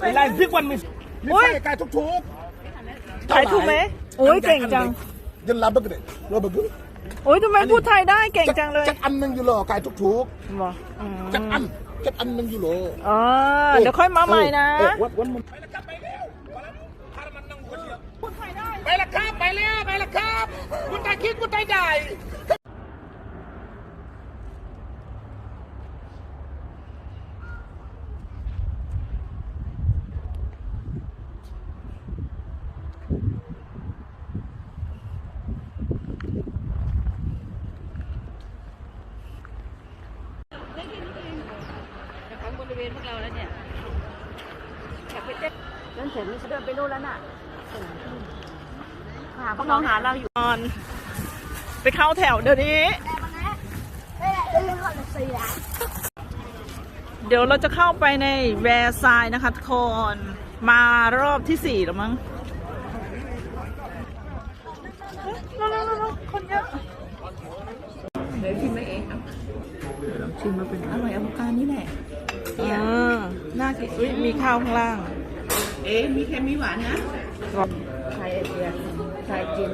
ไอ้ไรพริกวันมีมีโอ้ยไฟไก่ทุกทุกขายถูกไหมโอ้ยเก่งจัง ยันลาบึกเลยเราบึกโอ้ยทำไมพูดไทยได้เก่งจังเลยจัดอันหนึงอยู่หรอไก่ทุกทุกบอกอืมจัดอันจัดอันหนึงอยู่หรออ๋อเดี๋ยวค่อยมาใหม่นะเออวันวันมันไปแล้วครับไปแล้วพามันนั่งคนเดียวพูดไทยได้ไปแล้วครับไปแล้วไปแล้วครับคุณตาคิดคุณตาใหญ่ จากของบริเวณพวกเราแล้วเนี่ยอยากไปเต้น เดินเสร็จนี่จะเดินไปนู่นแล้วน่ะหาพวกน้องหาเราอยู่ก่อน ไปเข้าแถวเดี๋ยวนี้ เดี๋ยวเราจะเข้าไปในแวร์ซายน์นะคะทุกคน มารอบที่สี่แล้วมั้งเฮ้ยเร็วๆๆๆคนเยอะเดี๋ยวชิมไหมเองครับชิมมาเป็นอร่อยอโวคานี่แหละอ่าน่ากินอุ้ยมีข้าวข้างล่าง เอ๊มีเค็มมีหวานนะไทยเดียไทยจีน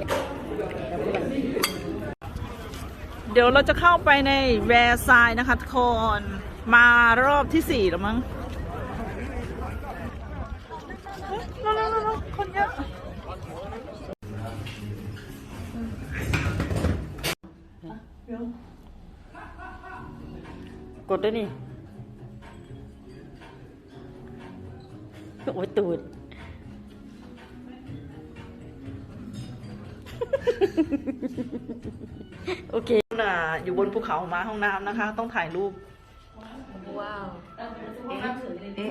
เดี๋ยวเราจะเข้าไปในแวร์ซายน์นะคะทุกคน มารอบที่สี่แล้วมั้งเฮ้ยเร็วๆๆๆคนเยอะกดได้นี่ โอ้ยตูด โอเคน่ะอยู่บนภูเขามาห้องน้ำนะคะ ต้องถ่ายรูป ว้าว เอ๊ะ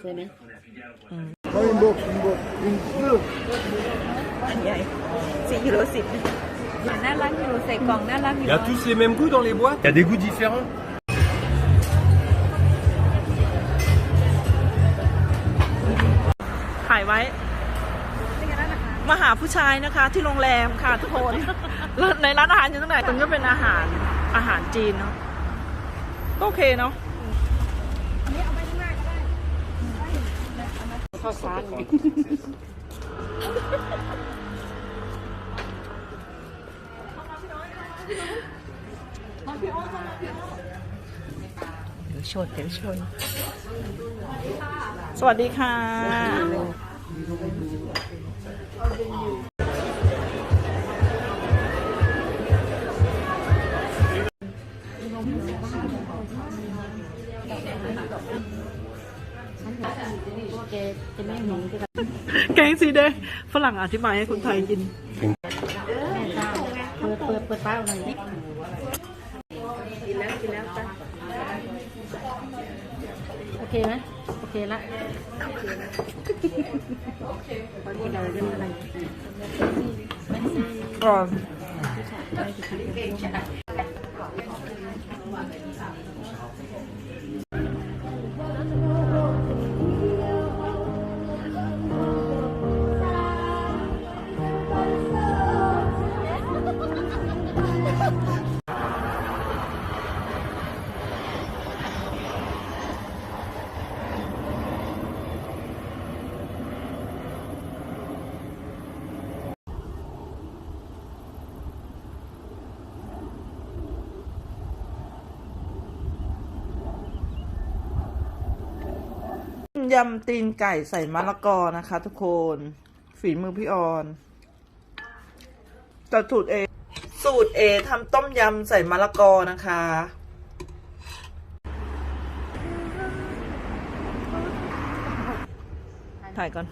ใช่ไหมเขาอินโดอินโดอินโด อันใหญ่สี่กิโลสิบน่ารักอยู่ใส่กล่องน่ารักอยู่ Il y a tous les mêmes goûts dans les boîtes Il y a des goûts différents ถ่ายไว้มาหาผู้ชายนะคะที่โรงแรมค่ะทุกคนแล้วในร้านอาหารอยู่ตรงไหนตรงนี้เป็นอาหารอาหารจีนเนาะก็โอเคเนาะข้าวสาร ชนเดี๋ยวชน สวัสดีค่ะแกจะไม่หนีก็แกงสีแดงฝรั่งอธิบายให้คนไทยกิน เปิดเปิดเปิดป้าหน่อยนี่ กินแล้วจ้ะโอเคไหมโอเคละโอดีเราเรื่องอะไรก่อ ยำตีนไก่ใส่มะละกอนะคะ ทุกคน ฝีมือพี่ออนแต่สูตรเอสูตรเอทำต้มยำใส่มะละกอนะคะ ถ่ายก่อน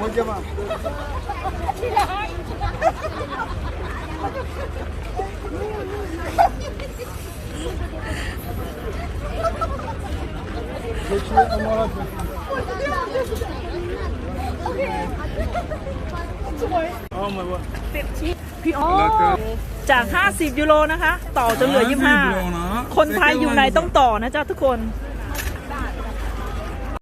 มันจะมา พี่ออนจาก 50 ยูโรนะคะ ต่อจนเหลือ 25 คนไทยอยู่ไหนต้องต่อนะจ๊ะทุกคนเ